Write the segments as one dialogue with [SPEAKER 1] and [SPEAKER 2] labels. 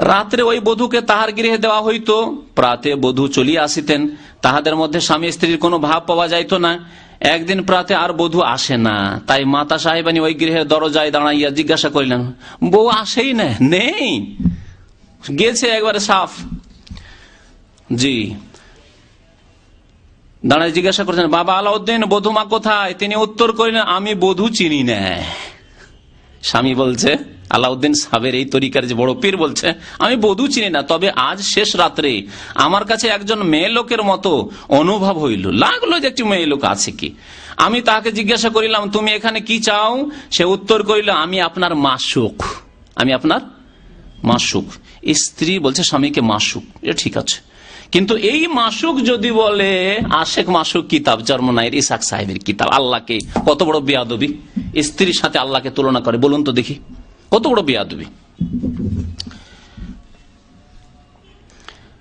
[SPEAKER 1] রাত্রে ওই বধূকে তাহার গৃহে দেওয়া হইতো, প্রাতে বধূ চলিয়া আসিতেন। তাহাদের মধ্যে স্বামী স্ত্রীর কোনো ভাব পাওয়া যাইতো না। একদিন প্রাতে আর বধূ আসে না। তাই মাতা সাহেবানি ওই গৃহের দরজায় দাঁড়াইয়া জিজ্ঞাসা করিলেন, বউ আসেই না? নেই। গেছে একবারে সাফ। জি। দাঁড়ায় জিজ্ঞাসা করছেন বাবা আলাউদ্দিন বধুমা কোথায়? তিনি উত্তর করিলেন, আমি বধূ চিনি না। স্বামী বলছে আলাউদ্দিন সাহেবের এই তরিকার যে বড় পীর বলছে, আমি বধু চিনি না, তবে আজ শেষ রাত্রে আমার কাছে একজন মেয়ে লোকের মতো অনুভব হইল। লাগল যে একটি মেয়ে লোক আছে কি। আমি তাহাকে জিজ্ঞাসা করিলাম, তুমি এখানে কি চাও? সে উত্তর করিল, আমি আপনার মাসুক। আমি আপনার মাসুক। স্ত্রী বলছে, স্বামীকে মাসুক। এটা ঠিক আছে। কিন্তু এই মাসুক যদি বলে, আশেক মাসুক কিতাব, জন্ম জন্মনায়ের ইসাক সাহেবের কিতাব। আল্লাহকে কত বড় বেয়াদবি। স্ত্রীর সাথে আল্লাহকে তুলনা করে। বলুন তো দেখি। কত বড় বেয়াদবি?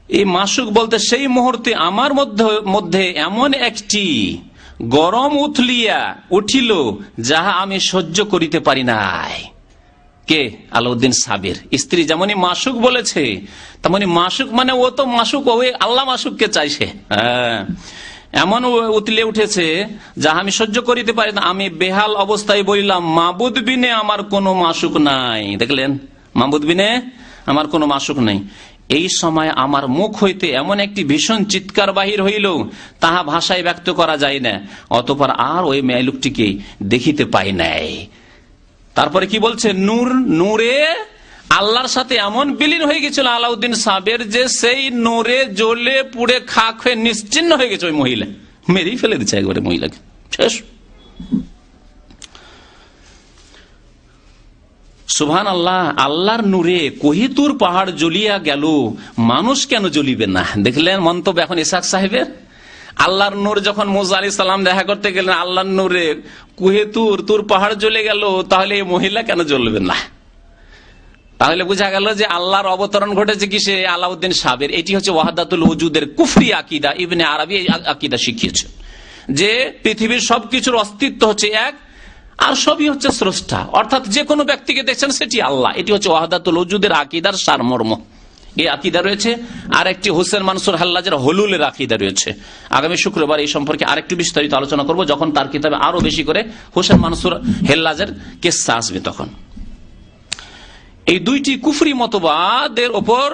[SPEAKER 1] এই মাসুক বলতে সেই মুহূর্তে আমার মধ্যে মধ্যে এমন একটি গরম উথলিয়া উঠিল যাহা আমি সহ্য করিতে পারি নাই। কে? আলাউদ্দিন সাবির। স্ত্রী যেমনই মাসুক বলেছে তেমনি মাসুক মানে ও তো মাসুক ওই আল্লাহ মাসুককে চাইছে। হ্যাঁ। এমন উতলে উঠেছে, যা আমি সহ্য করিতে পারি না, আমি বেহাল অবস্থায় বলিলাম, মাবুদ বিনে আমার কোনো মাসুক নাই। দেখলেন, মাবুদ বিনে আমার কোনো মাসুক নাই। এই সময় আমার মুখ হইতে এমন একটি ভীষণ চিৎকার বাহির হইল, তাহা ভাষায় ব্যক্ত করা যায় না, অতপর আর ওই মেয়েলুকটিকে দেখিতে পাই নাই। তারপরে কি বলছে? নূর, নূরে আল্লাহর সাথে এমন বিলীন হয়ে গেছিল আলাউদ্দিন সাবের যে সেই নোরে জ্বলে পুড়ে খা খেয়ে নিশ্চিন্ন হয়ে গেছে ওই মহিলা। মেরেই ফেলে দিচ্ছে একবারে মহিলাকে। শেষ। সুভান আল্লাহ আল্লাহর নূরে কোহিতুর পাহাড় জ্বলিয়া গেল, মানুষ কেন জ্বলিবে না? দেখলেন মন্তব্য এখন ইসাক সাহেবের? আল্লাহর নূর যখন মোজা আলী সালাম দেখা করতে গেলেন, আল্লাহর নূরে কুহেতুর, তুর পাহাড় জ্বলে গেল, তাহলে এই মহিলা কেন জ্বলবে না? তাহলে বোঝা গেল যে আল্লাহর অবতরণ ঘটেছে কি সে আলাউদ্দিন সাবের। এটি হচ্ছে ওয়াহাদাতুল ওজুদের কুফরি আকিদা। ইবনে আরবি আকিদা শিখিয়েছে। যে পৃথিবীর সবকিছুর অস্তিত্ব হচ্ছে এক, আর সবই হচ্ছে স্রষ্টা। অর্থাৎ যে কোনো ব্যক্তিকে দেখছেন সেটি আল্লাহ। এটি হচ্ছে ওয়াহাদাতুল ওজুদের আকিদার সারমর্ম। এই আকিদা রয়েছে। আর একটি হোসেন মানসুর হাল্লাজের হলুলের আকিদা রয়েছে। আগামী শুক্রবার এই সম্পর্কে আরেকটু বিস্তারিত আলোচনা করব, যখন তার কিতাবে আরও বেশি করে হোসেন মানসুর হেল্লাজের কেসা আসবে তখন। এই দুইটি কুফরি মতবাদের ওপর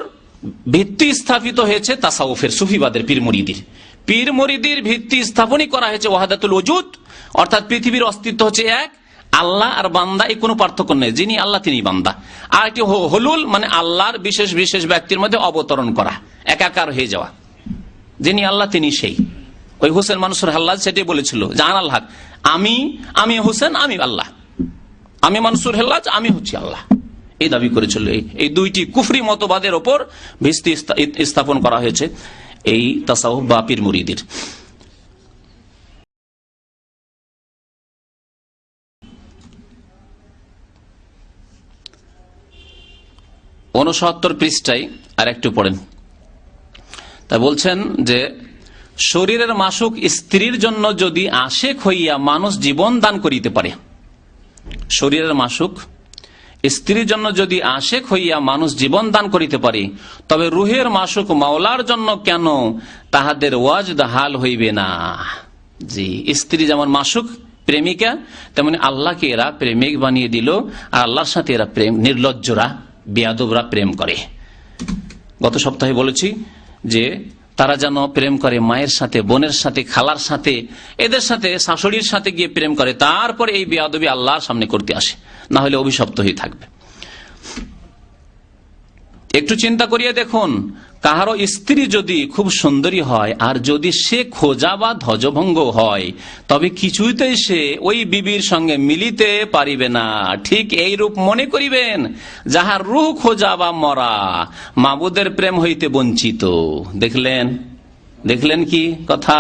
[SPEAKER 1] ভিত্তি স্থাপিত হয়েছে তাসাউফের সুফিবাদের পীর মরিদির। পীর ভিত্তি স্থাপনই করা হয়েছে ওয়াহাদাতুল ওজুদ অর্থাৎ পৃথিবীর অস্তিত্ব হচ্ছে এক, আল্লাহ আর বান্দা এই কোনো পার্থক্য নেই, যিনি আল্লাহ তিনি বান্দা। আর একটি হলুল মানে আল্লাহর বিশেষ বিশেষ ব্যক্তির মধ্যে অবতরণ করা, একাকার হয়ে যাওয়া। যিনি আল্লাহ তিনি সেই। ওই হোসেন মানুষের হাল্লাদ সেটাই বলেছিল জান আল্লাহ আমি আমি হোসেন, আমি আল্লাহ। আমি মানুষুর হেল্লাজ আমি হচ্ছি আল্লাহ। এই দাবি করেছিল। এই দুইটি কুফরি মতবাদের ওপর ভিত্তি স্থাপন করা হয়েছে এই তাসাউফ বা পীর মুরিদির। উনসত্তর পৃষ্ঠায় আর একটু পড়েন। তা বলছেন যে, শরীরের মাসুক স্ত্রীর জন্য যদি আশেক হইয়া মানুষ জীবন দান করিতে পারে, শরীরের মাসুক স্ত্রীর জন্য যদি আশেক হইয়া মানুষ জীবন দান করিতে পারে, তবে রুহের মাসুক মাওলার জন্য কেন তাহাদের ওয়াজ হাল হইবে না? জি, স্ত্রী যেমন মাসুক প্রেমিকা, তেমনি আল্লাহকে এরা প্রেমিক বানিয়ে দিল, আর আল্লাহর সাথে এরা প্রেম, নির্লজ্জরা, বেয়াদবরা প্রেম করে। গত সপ্তাহে বলেছি যে তারা যেন প্রেম করে মায়ের সাথে, বোনের সাথে, খালার সাথে, এদের সাথে, শাশুড়ির সাথে গিয়ে প্রেম করে। তারপরে এই বেয়াদবি আল্লাহর সামনে করতে আসে। না হলে অভিশপ্ত হয়ে থাকবে। একটু চিন্তা করিয়ে দেখুন, কাহারো স্ত্রী যদি খুব সুন্দরী হয়, আর যদি সে খোঁজা বা ধ্বজভঙ্গ হয়, তবে কিছুতেই সে ওই বিবির সঙ্গে মিলিতে পারিবে না। ঠিক এই রূপ মনে করিবেন, যাহার রুহ খোঁজা বা মরা, মাবুদের প্রেম হইতে বঞ্চিত। দেখলেন? দেখলেন কি কথা?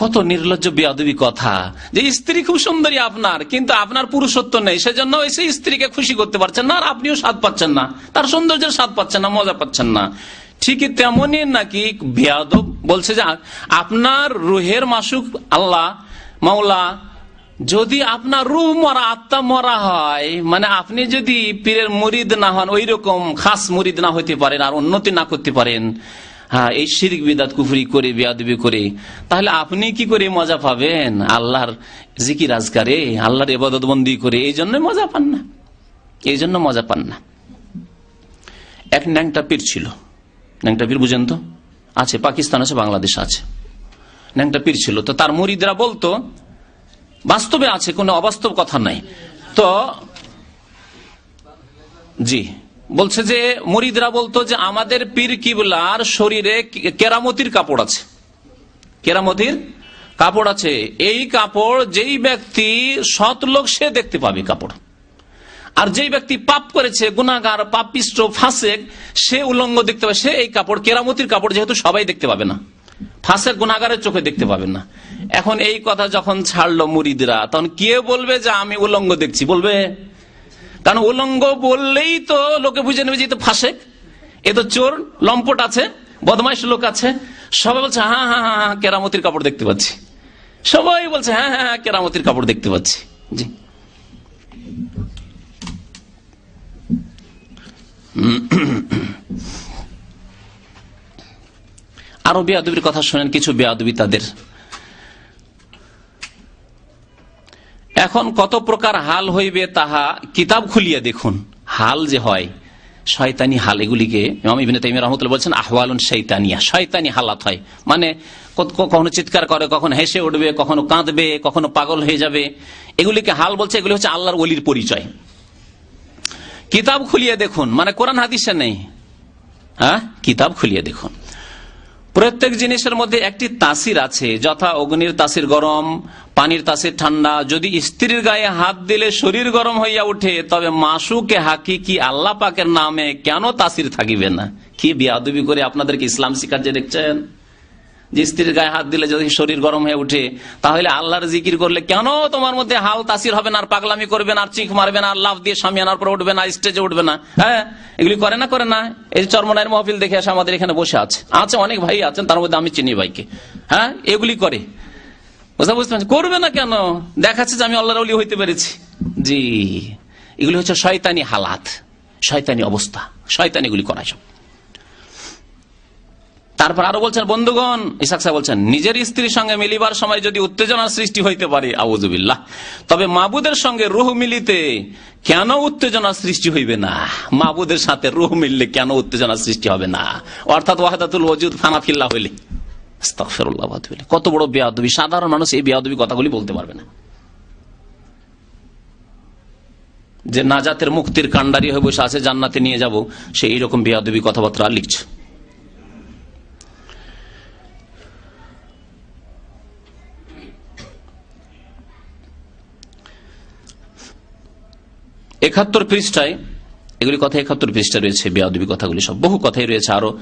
[SPEAKER 1] কত নির্লজ্জ বিয়াদবি কথা যে স্ত্রী খুব সুন্দরী আপনার, কিন্তু আপনার পুরুষত্ব নেই। সেজন্য এসে স্ত্রীকে খুশি করতে পারছেন না, আর আপনিও স্বাদ পাচ্ছেন না। তার সৌন্দর্যের স্বাদ পাচ্ছেন না, মজা পাচ্ছেন না। ঠিকই তেমনই নাকি বিয়াদব বলছে যে, আপনার রুহের মাসুক আল্লাহ, মাওলা, যদি আপনার রুহ মরা, আত্মা মরা হয় মানে আপনি যদি পীরের মুরিদ না হন ওই রকম খাস মুরিদ না হতে পারেন, আর উন্নতি না করতে পারেন। হ্যাঁ এই শিরিক বিদাত, কুফুরি করে, বিয়াদবি করে, তাহলে আপনি কি করে মজা পাবেন? আল্লাহর জিকির আজকারে, আল্লাহর এবাদত বন্দি করে, এই জন্য মজা পান না। এই জন্য মজা পান না। এক ন্যাংটা পীর ছিল। ন্যাংটা পীর বুঝেন তো? আছে, পাকিস্তান আছে, বাংলাদেশ আছে। ন্যাংটা পীর ছিল। তো তার মুরিদরা বলতো, বাস্তবে আছে, কোনো অবাস্তব কথা নাই। তো, জি। বলছে যে, মরিদরা বলতো যে, আমাদের পীর কিবলার শরীরে কেরামতির কাপড় আছে। কেরামতির কাপড় আছে। এই কাপড় যেই ব্যক্তি সৎ লোক, সে দেখতে পাবে কাপড়। আর যেই ব্যক্তি পাপ করেছে গুনাগার পাপিষ্ট, ফাসেক, সে উলঙ্গ দেখতে পাবে। সে এই কাপড়, কেরামতির কাপড় যেহেতু সবাই দেখতে পাবে না। ফাঁসের গুনাগারের চোখে দেখতে পাবেন না। এখন এই কথা যখন ছাড়লো মুরিদরা, তখন কে বলবে যে, আমি উলঙ্গ দেখছি? বলবে কারণ উলঙ্গ বললেই তো লোকে বুঝে নেবে যে তো ফাঁসেক এ তো চোর, লম্পট আছে, বদমাইশ লোক আছে। সবাই বলছে হ্যাঁ হ্যাঁ হ্যাঁ হ্যাঁ কেরামতির কাপড় দেখতে পাচ্ছি। সবাই বলছে হ্যাঁ হ্যাঁ হ্যাঁ কেরামতির কাপড় দেখতে পাচ্ছি। জি। আরও বেয়াদবির কথা শোনেন, কিছু বেয়াদবি তাদের। এখন কত প্রকার হাল হইবে তাহা কিতাব খুলিয়া দেখুন। হাল যে হয়, শয়তানি হাল, এগুলিকে ইমাম বলছেন, আহওয়ালুন শৈতানিয়া শয়তানি হালাত হয়। মানে কখনো চিৎকার করে, কখনো হেসে উঠবে, কখনো কাঁদবে, কখনো পাগল হয়ে যাবে। এগুলিকে হাল বলছে, এগুলি হচ্ছে আল্লাহর ওলির পরিচয়। কিতাব খুলিয়ে দেখুন মানে কোরআন হাদিসে নেই। হ্যাঁ? কিতাব খুলিয়ে দেখুন। প্রত্যেক জিনিসের মধ্যে একটি তাসির আছে, যথা অগ্নির তাসির গরম, পানির তাসির ঠান্ডা। যদি স্ত্রীর গায়ে হাত দিলে শরীর গরম হইয়া উঠে, তবে মাসুকে হাকি কি আল্লাহ পাকের নামে কেন তাসির থাকিবে না? কি বিয়াদবি করে আপনাদেরকে ইসলাম শিকার যে দেখছেন? যে স্ত্রীর গায়ে হাত দিলে যদি শরীর গরম হয়ে উঠে, তাহলে আল্লাহর জিকির করলে কেন তোমার মধ্যে হাল তাসির হবে না, আর পাগলামি করবে না, আর চিখ মারবে না, আর লাভ দিয়ে স্বামী আনার পর উঠবে না স্টেজে উঠবে না? হ্যাঁ? এগুলি করে না করে না? এই চর্মনায়ের মহফিল দেখে আসে আমাদের এখানে বসে আছে। আছে, অনেক ভাই আছেন, তার মধ্যে আমি চিনি ভাইকে। হ্যাঁ? এগুলি করে। বুঝতে বুঝতে পারছি করবে না কেন? দেখাচ্ছে যে আমি আল্লাহর অলি হইতে পেরেছি। জি। এগুলি হচ্ছে শয়তানি হালাত, শয়তানি অবস্থা। শয়তানিগুলি করা সব তারপর আরও বলছেন, বন্ধুগণ, ইসাক সাহেব বলছেন, নিজের স্ত্রীর সঙ্গে মিলিবার সময় যদি উত্তেজনার সৃষ্টি হইতে পারে আবুজুবিল্লাহ তবে মাবুদের সঙ্গে রুহ মিলিতে কেন উত্তেজনার সৃষ্টি হইবে না? মাবুদের সাথে রুহ মিললে কেন উত্তেজনার সৃষ্টি হবে না? অর্থাৎ ওয়াহাদাতুল ওজুদ ফানাফিল্লা হইলে। কত বড় বেয়াদবি। সাধারণ মানুষ এই বেয়াদবি কথাগুলি বলতে পারবে না। যে নাজাতের মুক্তির কান্ডারি হয়ে বসে আছে, জান্নাতে নিয়ে যাব, সে এইরকম বেয়াদবি কথাবার্তা লিখছে। একাত্তর পৃষ্ঠায় এগুলি কথা একাত্তর পৃষ্ঠা রয়েছে বেয়াদবি কথাগুলি সব। বহু কথাই রয়েছে আরও।